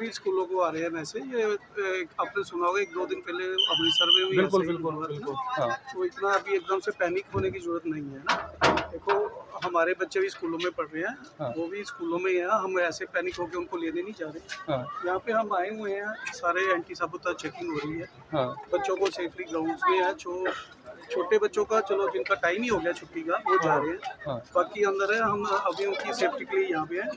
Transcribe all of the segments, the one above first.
भी स्कूलों को आ रहे हैं मैसेज ये आपने सुना होगा एक दो दिन पहले अमृतसर में हुई बिल्कुल बिल्कुल हाँ तो इतना अभी एकदम से पैनिक होने की ज़रूरत नहीं है ना? देखो हमारे बच्चे भी स्कूलों में पढ़ रहे हैं हाँ। वो भी स्कूलों में ही हैं। हम ऐसे पैनिक होकर उनको लेने नहीं जा रहे। हाँ। यहाँ पे हम आए हुए हैं सारे एंटी साबुता चेकिंग हो रही है। हाँ। बच्चों को सेफली ग्राउंड में है जो छोटे बच्चों का चलो जिनका टाइम ही हो गया छुट्टी का वो जा रहे हैं। हाँ। बाकी अंदर है हम अभी उनकी सेफ्टी के लिए यहाँ पे हैं।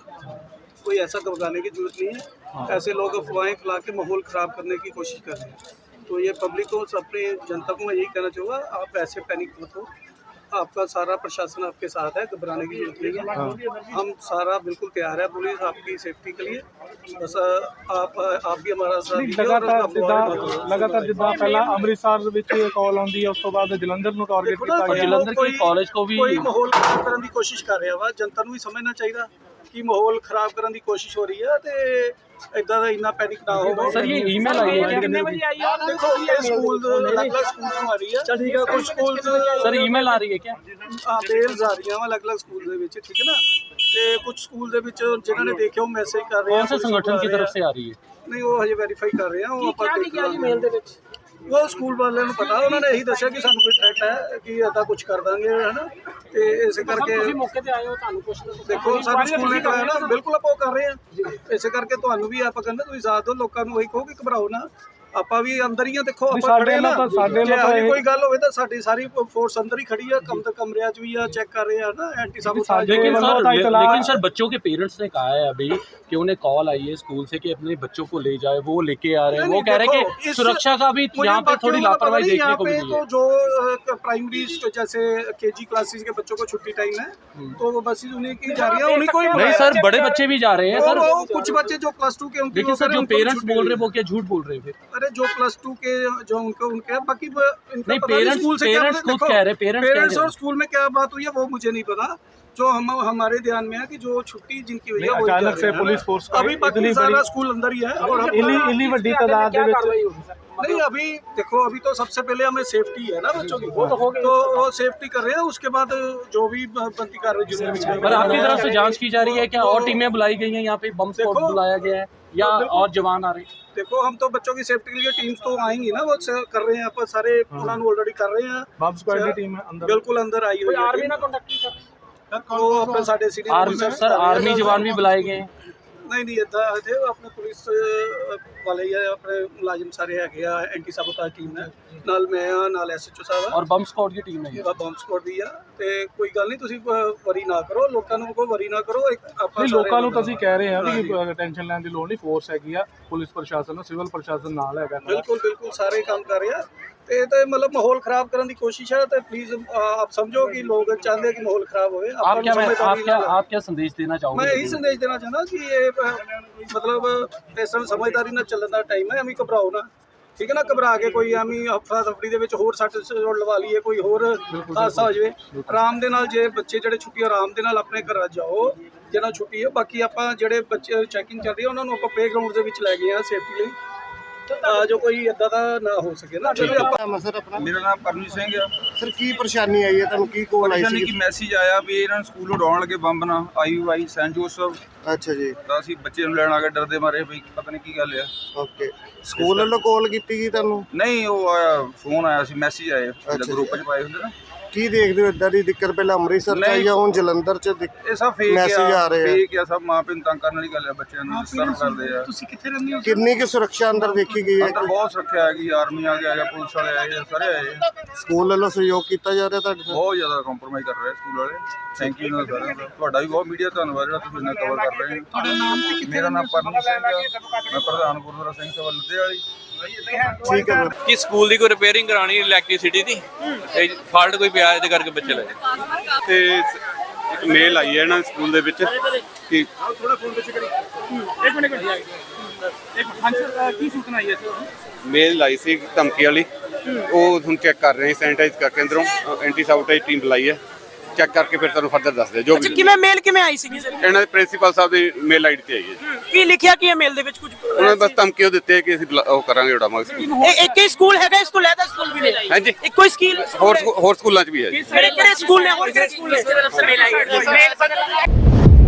कोई ऐसा घबराने की ज़रूरत नहीं हाँ। है ऐसे लोग अफवाहें फैला के माहौल ख़राब करने की कोशिश कर रहे हैं तो ये पब्लिक को अपनी जनता को मैं यही कहना चाहूँगा आप ऐसे पैनिक मत हो आपका सारा प्रशासन आपके साथ है घबराने की जरूरत नहीं है हम सारा बिल्कुल तैयार है पुलिस आपकी सेफ्टी के लिए बस आप आप भी हमारा साथ दीजिए और ਲਗਾਤਾਰ अफवाहें ਜਿੱਦਾਂ मत करो। ਲਗਾਤਾਰ ਜਿੱਦਾਂ ਪਹਿਲਾਂ ਅੰਮ੍ਰਿਤਸਰ ਦੇ ਵਿੱਚ ਕਾਲ ਆਉਂਦੀ ਹੈ ਉਸ ਤੋਂ ਬਾਅਦ ਜਲੰਧਰ ਨੂੰ ਟਾਰਗੇਟ ਦੇਖੋ ਨਾ, ਕੀਤਾ ਗਿਆ ਜਲੰਧਰ ਜਲੰਧਰ ਕੇ ਕਾਲਜ ਕੋ ਵੀ ਕੋਈ ਮਾਹੌਲ ਖਰਾਬ ਕਰਨ ਦੀ ਕੋਸ਼ਿਸ਼ ਕਰ ਰਿਹਾ ਵਾ ਜਨਤਾ ਨੂੰ ਵੀ ਸਮਝਣਾ ਚਾਹੀਦਾ ਕਿ ਮਾਹੌਲ ਖਰਾਬ ਕਰਨ ਦੀ ਕੋਸ਼ਿਸ਼ ਹੋ ਰਹੀ ਹੈ ਤੇ ਇਦਾਂ ਦਾ ਇੰਨਾ ਪੈਨਿਕ ਨਾ ਹੋਵੇ। ਸਰ ਇਹ ਈਮੇਲ ਆਈ ਹੈ ਕਿੰਨੇ ਵਜੇ ਆਈ ਹੈ ਦੇਖੋ ਇਹ ਸਕੂਲ ਅਲੱਗ-ਅਲੱਗ ਸਕੂਲ ਤੋਂ ਆ ਰਹੀ ਹੈ ਚਲ ਠੀਕ ਹੈ ਕੁਝ ਸਕੂਲ ਸਰ ਈਮੇਲ ਆ ਰਹੀ ਹੈ ਕਿਆ? ਆ ਮੇਲਸ ਆ ਰਹੀਆਂ ਵਾ ਅਲੱਗ-ਅਲੱਗ ਸਕੂਲ ਦੇ ਵਿੱਚ ਠੀਕ ਹੈ ਨਾ? ਤੇ ਕੁਝ ਸਕੂਲ ਦੇ ਵਿੱਚ ਜਿਨ੍ਹਾਂ ਨੇ ਦੇਖਿਆ ਉਹ ਮੈਸੇਜ ਕਰ ਰਹੇ ਆ ਕੌਣ ਸੰਗਠਨ ਕੀ ਤਰਫ ਸੇ ਆ ਰਹੀ ਹੈ? ਨਹੀਂ ਉਹ ਹਜੇ ਵੈਰੀਫਾਈ ਕਰ ਰਹੇ ਆ ਉਹ ਆਪਾਂ ਕੀ ਕਿਹਾ ਜੀ ਮੇਲ ਦੇ ਵਿੱਚ? ਉਹ ਸਕੂਲ ਵਾਲਿਆਂ ਨੂੰ ਪਤਾ ਉਹਨਾਂ ਨੇ ਇਹੀ ਦੱਸਿਆ ਕਿ ਸਾਨੂੰ ਕੋਈ ਥ੍ਰੈਟ ਹੈ ਕਿ ਏਦਾਂ ਕੁਝ ਕਰ ਦਾਂਗੇ ਹਨਾ? ਤੇ ਇਸੇ ਕਰਕੇ ਤੁਸੀਂ ਮੌਕੇ ਤੇ ਆਏ ਹੋ ਤੁਹਾਨੂੰ ਕੁਝ ਦੇਖੋ ਸਾਡੇ ਸਕੂਲ ਨੇ ਕਰਾਇਆ ਨਾ ਬਿਲਕੁਲ ਆਪਾਂ ਉਹ ਕਰ ਰਹੇ ਆ ਇਸੇ ਕਰਕੇ ਤੁਹਾਨੂੰ ਵੀ ਆਪਾਂ ਕਹਿੰਦੇ ਤੁਸੀਂ ਸਾਥ ਦਿਓ ਲੋਕਾਂ ਨੂੰ ਇਹੀ ਕਹੋ ਕਿ ਘਬਰਾਓ ਨਾ। ਆਪਾਂ ਵੀ ਅੰਦਰ ਹੀ ਆ ਦੇਖੋ ਆਪਾਂ ਸਾਡੇ ਖੜੇ ਆ ਨਾ ਨਾਲ ਤਾਂ- ਸਾਡੇ ਜੇ ਨਾਲ ਤਾਂ ਇਹੋ ਜਿਹੀ ਇਹ- ਕੋਈ ਗੱਲ ਹੋਵੇ ਤਾਂ ਸਾਡੀ ਸਾਰੀ ਫੋਰਸ ਅੰਦਰ ਹੀ ਖੜੀ ਆ ਕਮ ਕਮਰਿਆਂ 'ਚ ਵੀ ਆ ਚੈੱਕ ਕਰ ਰਹੇ ਆ ਨਾ ਐਂਟੀ ਸਾਬੋਟੇਜ ਸਾਡੇ लेकिन ਵੱਲੋਂ सर ਤਾਂ ਇਤਲਾ- लेकिन सर बच्चों के पेरेंट्स ने कहा है अभी कि उन्हें कॉल आई है स्कूल से कि अपने बच्चों को ले जाए वो लेके आ रहे हैं नहीं, वो कह रहे हैं देखो, कि इस- सुरक्षा का भी मुझे यहाँ पे बाकियों थोड़ी का पता लापरवाही नहीं, देखने यहाँ को पे मिली है तो जो प्राइमरी जैसे केजी क्लासेस के बच्चों को छुट्टी टाइम है तो वो बसेज उन्हीं की जा रही है उन्हीं को ही नहीं सर बड़े बच्चे भी जा रहे हैं और सर वो कुछ बच्चे जो प्लस टू के उनकी लेकिन वो सर करें, जो उनको भी पेरेंट्स छुट्टी बोल रहे मिली। हैं वो क्या झूठ बोल रहे हैं फिर अरे जो प्लस टू के जो उनके उनके हैं, बाकी वो- इनका नहीं, पता नहीं parents- स्कूल से क्या parents होता है, खुद देखो, कह रहे हैं, parents कह पेरेंट्स रहे हैं। और स्कूल में क्या बात हुई है वो मुझे नहीं पता जो हम हमारे ध्यान में है कि जो छुट्टी जिनकी हुई है नहीं, वो अचानक से पुलिस फोर्स अभी बाकी इतनी सारा बड़ी- स्कूल अंदर ही है और हम ਇੰਨੀ ਇੰਨੀ ਵੱਡੀ ਤਾਦਾਦ ਦੇ ਵਿੱਚ नहीं अभी देखो अभी तो सबसे पहले हमें सेफ्टी है ना बच्चों की। वो तो हो गई तो सेफ्टी कर रहे हैं उसके बाद जो भी बनती कार्रवाई आपकी तरफ़ से जाँच की जा रही है क्या? और तो टीमें बुलाई गई हैं यहाँ पे बम से बुलाया गया है या तो और जवान आ रहे हैं? देखो हम तो बच्चों की सेफ्टी के लिए टीम्स तो आएँगी ना वो कर रहे हैं यहाँ सारे प्लान ऑलरेडी कर रहे हैं। टीम अंदर। बिल्कुल अंदर आई हुई है आर्मी ना कांटेक्ट कर तो अपने साडे सर आर्मी जवान भी बुलाए गए हैं। ਨਹੀਂ ਨਹੀਂ ਇਦਾਂ ਹਜੇ ਆਪਣੇ ਪੁਲਿਸ ਵਾਲੇ ਆ ਆਪਣੇ ਮੁਲਾਜ਼ਮ ਸਾਰੇ ਹੈਗੇ ਆ ਐਂਟੀ ਸਬੋਟਾਜ ਟੀਮ ਹੈ। ਨਾਲ ਮੈਂ ਆ ਨਾਲ ਐਸਐਚਓ ਸਾਹਿਬ ਆ। ਔਰ ਬੰਬ ਸਕਾਟ ਦੀ ਟੀਮ ਹੈਗੀ ਆ। ਬੰਬ ਸਕੋਡ ਦੀ ਆ। ਤੇ ਕੋਈ ਗੱਲ ਨਹੀਂ ਤੁਸੀਂ ਵਰੀ ਨਾ ਕਰੋ। ਲੋਕਾਂ ਨੂੰ ਕੋਈ ਵਰੀ ਨਾ ਕਰੋ। ਇੱਕ ਆਪਾਂ ਲੋਕਾਂ ਨੂੰ ਤਾਂ ਕਹਿ ਰਹੇ ਹਾਂ ਵੀ ਟੈਨਸ਼ਨ ਲੈਣ ਦੀ ਲੋੜ ਨਹੀਂ। ਫੋਰਸ ਹੈਗੀ ਆ। ਪੁਲਿਸ ਪ੍ਰਸ਼ਾਸਨ ਨੂੰ ਸਿਵਲ ਪ੍ਰਸ਼ਾਸਨ ਨਾਲ ਹੈਗਾ। ਬਿਲਕੁਲ ਬਿਲਕੁਲ ਸਾਰੇ ਕੰਮ ਕਰ ਰਿਹਾ। ਤੇ ਇਹ ਤਾਂ ਮਤਲਬ ਮਾਹੌਲ ਖਰਾਬ ਕਰਨ ਦੀ ਕੋਸ਼ਿਸ਼ ਹੈ ਤੇ ਪਲੀਜ਼ ਆਪ ਸਮਝੋ ਕਿ ਲੋਕ ਚਾਹੁੰਦੇ ਆ ਕਿ ਮਾਹੌਲ ਖਰਾਬ ਹੋਵੇ ਆਪਾਂ आप क्या ਨੂੰ आप ਸਮਝਦਾਰੀ क्या ਨਾਲ- आप क्या संदेश देना ਮੈਂ चाहोगे ਇਹੀ ਸੰਦੇਸ਼ ਦੇਣਾ ਚਾਹੁੰਦਾ ਕਿ ਇਹ ਅਹ, ਮਤਲਬ ਇਸ ਤਰ੍ਹਾਂ ਸਮਝਦਾਰੀ ਨਾਲ ਚੱਲਣ ਦਾ ਟਾਈਮ ਹੈ ਐਵੇਂ ਘਬਰਾਓ ਨਾ ਠੀਕ ਹੈ ਨਾ ਘਬਰਾ ਕੇ ਕੋਈ ਐਵੇਂ ਹਫੜਾ ਦਫੜੀ ਦੇ ਵਿੱਚ ਹੋਰ ਸੱਟ ਜੋੜ ਲਵਾ ਲਈਏ ਕੋਈ ਹੋਰ ਹਾਦਸਾ ਹੋ ਜਾਵੇ ਆਰਾਮ ਦੇ ਨਾਲ ਜੇ ਬੱਚੇ ਜਿਹੜੇ ਛੁੱਟੀ ਆਰਾਮ ਦੇ ਨਾਲ ਆਪਣੇ ਘਰਾਂ ਜਾਓ ਜਿਹਨਾਂ ਛੁੱਟੀ ਹੈ ਬਾਕੀ ਆਪਾਂ ਜਿਹੜੇ ਬੱਚੇ ਚੈਕਿੰਗ ਚੱਲ ਰਹੀ ਹੈ ਉਹਨਾਂ ਨੂੰ ਆਪਾਂ ਪਲੇਗਰਾਉਂਡ ਦੇ ਵਿੱਚ ਲੈ ਗਏ ਆ ਸੇਫਟੀ ਲਈ ਤਾਂ ਜੋ ਕੋਈ ਇਦਾਂ ਦਾ ਨਾ ਹੋ ਸਕੇ ਨਾ। ਆਪਾਂ ਆਪਣਾ? ਮੇਰਾ ਨਾਮ ਪਰਮਜੀਤ ਸਿੰਘ ਆ। ਸਰ ਕੀ ਪਰੇਸ਼ਾਨੀ ਆਈ ਹੈ? ਤੁਹਾਨੂੰ ਕੀ ਕੋਲ ਆਈ ਸੀ ਕੀ ਮੈਸੇਜ ਆਇਆ ਵੀ ਇਹਨਾਂ ਨੂੰ ਸਕੂਲ ਉਡਾਉਣ ਲੱਗੇ ਬੰਬ ਨਾ ਆਈਯੂਆਈ ਸੈਂਟ ਜੋਸਫ। ਅੱਛਾ ਜੀ। ਤਾਂ ਅਸੀਂ ਬੱਚੇ ਨੂੰ ਲੈਣ ਆ ਕੇ ਡਰਦੇ ਮਾਰੇ ਵੀ ਪਤਾ ਨਹੀਂ ਕੀ ਗੱਲ ਆ। ਓਕੇ। ਸਕੂਲ ਵੱਲੋਂ ਕਾਲ ਕੀਤੀ ਗਈ ਤੁਹਾਨੂੰ? ਨਹੀਂ ਉਹ ਆਇਆ ਫੋਨ ਆਇਆ ਸੀ ਮੈਸੇਜ ਅੱਛਾ ਗਰੁੱਪ 'ਚ ਪਾਏ ਹੁੰਦੇ ਨਾ। ਕੀ ਦੇਖਦੇ ਹੋ? ਇਦਾਂ ਦੀ ਦਿੱਕਤ ਪਹਿਲਾਂ ਅੰਮ੍ਰਿਤਸਰ ਚ ਆਈ। ਆ ਹੁਣ ਜਲੰਧਰ ਚ ਦਿੱਕ- ਇਹ ਸਭ ਫੇਕ Message ਆ ਰਹੇ ਆ। ਫੇਕ ਆ ਸਭ ਮਾਂ ਪਿਓ ਨੂੰ ਤੰਗ ਕਰਨ ਵਾਲੀ ਗੱਲ ਆ ਬੱਚਿਆਂ ਨੂੰ ਡਿਸਟਰਬ ਕਰਦੇ ਆ। ਤੁਸੀਂ ਕਿੱਥੇ ਰਹਿੰਦੇ ਹੋ? ਕਿੰਨੀ ਕੁ ਸੁਰੱਖਿਆ ਅੰਦਰ ਦੇਖੀ ਗਈ ਹੈ? ਅੰਦਰ ਬਹੁਤ ਸੁਰੱਖਿਆ ਹੈਗੀ ਆਰਮੀ ਆ ਗਿਆ ਜਾਂ ਪੁਲਿਸ ਵਾਲੇ ਆਏ ਆ, ਸਾਰੇ ਆਏ ਆ। ਸਕੂਲ ਵੱਲੋਂ ਸਹਿਯੋਗ ਕੀਤਾ ਜਾ ਰਿਹਾ ਤੁਹਾਡੇ ਨਾਲ? ਬਹੁਤ ਜ਼ਿਆਦਾ ਕੰਪਰੋਮਾਈਜ਼ ਕਰ ਰਹੇ ਆ ਸਕੂਲ ਵਾਲੇ। ਥੈਂਕ ਯੂ ਸਾਰਿਆਂ ਦਾ। ਤੁਹਾਡਾ ਵੀ ਬਹੁਤ ਮੀਡੀਆ ਧੰਨਵਾਦ ਜਿਹੜਾ ਤੁਸੀਂ ਇਹਨਾਂ ਕਵਰ ਕਰ ਰਹੇ ਹੋ। ਮੇਰਾ ਨਾਮ ਪਰਮਜੀਤ ਸਿੰਘ ਆ। ਮੈਂ ਪ੍ਰਧਾਨ ਗੁਰਦੁਆਰਾ ਸਿੰਘ ਸਭਾ ਲੁਧਿਆਣਾ ਵਾਲੀ। ਠੀਕ ਹੈ ਕਿ ਸਕੂਲ ਦੀ ਕੋਈ ਰਿਪੇਅਰਿੰਗ ਕਰਾਣੀ ਇਲੈਕਟ੍ਰਿਸਿਟੀ ਦੀ? ਤੇ ਫਾਲਟ ਕੋਈ ਪਿਆ ਇਹਦੇ ਕਰਕੇ ਬੱਚੇ ਲੱਗੇ ਤੇ ਇੱਕ ਮੇਲ ਆਈ ਹੈ ਨਾ ਸਕੂਲ ਦੇ ਵਿੱਚ ਕਿ ਮੇਲ ਆਈ ਸੀ ਧਮਕੀ ਵਾਲੀ। ਉਹ ਹੁਣ ਚੈੱਕ ਕਰ ਰਹੇ ਸੈਨੀਟਾਈਜ਼ ਕਰਕੇ ਅੰਦਰੋਂ ਐਂਟੀ ਸਾਬੋਟੇਜ ਟੀਮ ਬੁਲਾਈ ਹੈ। ਚੈੱਕ ਕਰਕੇ ਫਿਰ ਤੁਹਾਨੂੰ ਫਰਦਰ ਦੱਸਦੇ ਜੋ ਅੱਛਾ ਵੀ ਕਿਵੇਂ ਮੇਲ ਕਿਵੇਂ ਆਈ ਸੀਗੀ ਸਰ? ਇਹਨਾਂ ਦੇ ਪ੍ਰਿੰਸੀਪਲ ਸਾਹਿਬ ਦੀ ਮੇਲ ਆਈਡੀ ਤੇ ਆਈ ਹੈ ਜੀ। ਕੀ ਲਿਖਿਆ ਕੀ ਹੈ ਮੇਲ ਦੇ ਵਿੱਚ ਕੁਝ? ਉਹਨਾਂ ਨੇ ਬਸ ਧਮਕੀ ਉਹ ਦਿੱਤੇ ਕਿ ਅਸੀਂ ਬੁਲਾ- ਉਹ ਕਰਾਂਗੇ ਉਡਾਵਾਂਗੇ ਇਹ ਇੱਕ ਹੀ ਸਕੂਲ ਹੈਗਾ ਇਸ ਤੋਂ ਲੈਦਾ ਸਕੂਲ ਵੀ ਨਹੀਂ ਹਾਂਜੀ। ਇੱਕੋ ਹੀ ਸਕੂਲ ਹੋਰ ਸਕੂ- ਹੋਰ ਸਕੂਲਾਂ 'ਚ ਵੀ ਹੈ ਜੀ। ਕਿਹੜੇ ਕਿਹੜੇ ਸਕੂਲ ਨੇ ਹੋਰ ਕਿਹੜੇ ਸਕੂਲ ਨੇ? ਇਸ ਤਰਫ ਸੇ ਮੇਲ ਆਈ? ਹੈ